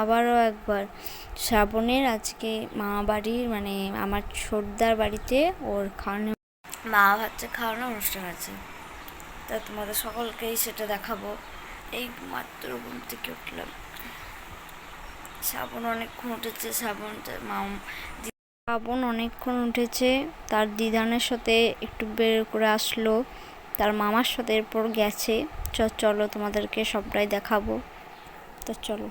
আবারও একবার। শ্রাবণের আজকে মামা বাড়ির মানে আমার ছোটদার বাড়িতে ওর খাওয়ানো, মা ভাবছে খাওয়ানো অনুষ্ঠান আছে। তা তোমাদের সকলকেই সেটা দেখাবো। এই মাত্র ঘুম থেকে উঠলাম। শ্রাবণ অনেকক্ষণ উঠেছে শ্রাবণ মাম শ্রাবণ অনেকক্ষণ উঠেছে। তার দিদানের সাথে একটু বের করে আসলো। তার মামার সাথে এরপর গেছে। চলো তোমাদেরকে সবটাই দেখাবো। তো চলো।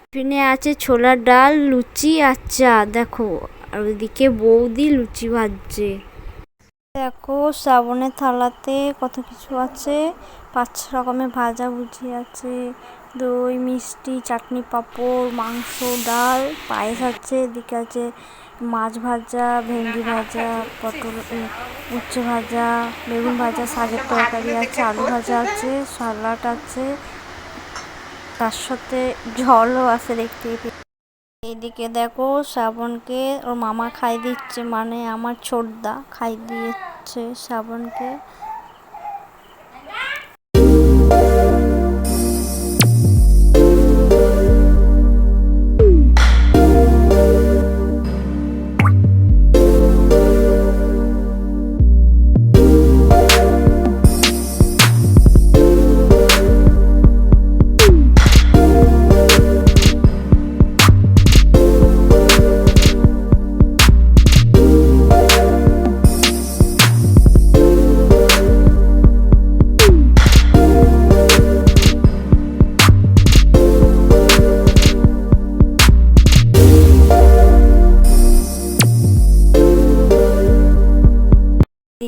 টিফিনে আছে ছোলার ডাল, লুচি চা। দেখো, আর ওইদিকে বৌদি লুচি ভাজছে। দেখো, শ্রাবণের থালাতে কত কিছু আছে। পাঁচ রকমের ভাজা ভুজি আছে। দই, মিষ্টি, চাটনি, পাঁপড়, মাংস, ডাল, পায়েস আছে। এদিকে আছে মাছ ভাজা, ভেন্ডি ভাজা, পটল উচ্ছে ভাজা, বেগুন ভাজা, শাকের তরকারি আছে, আলু ভাজা আছে, সালাড আছে। তার সাথে জলও আছে দেখতে এইদিকে দেখো শ্রাবণকে ওর মামা খাই দিচ্ছে মানে আমার ছোটদা খাই দিচ্ছে শ্রাবণকে।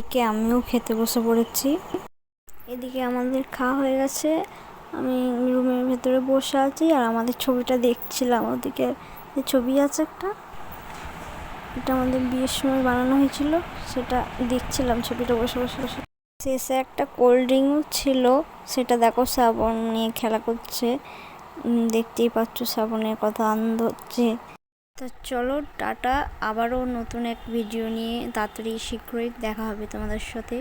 এদিকে আমিও খেতে বসে পড়েছি। এদিকে আমাদের খাওয়া হয়ে গেছে। আমি রুমের ভেতরে বসে আছি আর আমাদের ছবিটা দেখছিলাম। ওদিকে যে ছবি আছে একটা, এটা আমাদের বিয়ের সময় বানানো হয়েছিল। সেটা দেখছিলাম ছবিটা বসে বসে বসে। শেষে একটা কোল্ড ড্রিঙ্কও ছিল। সেটা দেখো শ্রাবণ নিয়ে খেলা করছে। দেখতেই পাচ্ছ শ্রাবণের কথা আনন্দ হচ্ছে। তা চলো টাটা আবারও নতুন এক ভিডিও নিয়ে তাড়াতাড়ি শীঘ্রই দেখা হবে তোমাদের সাথে।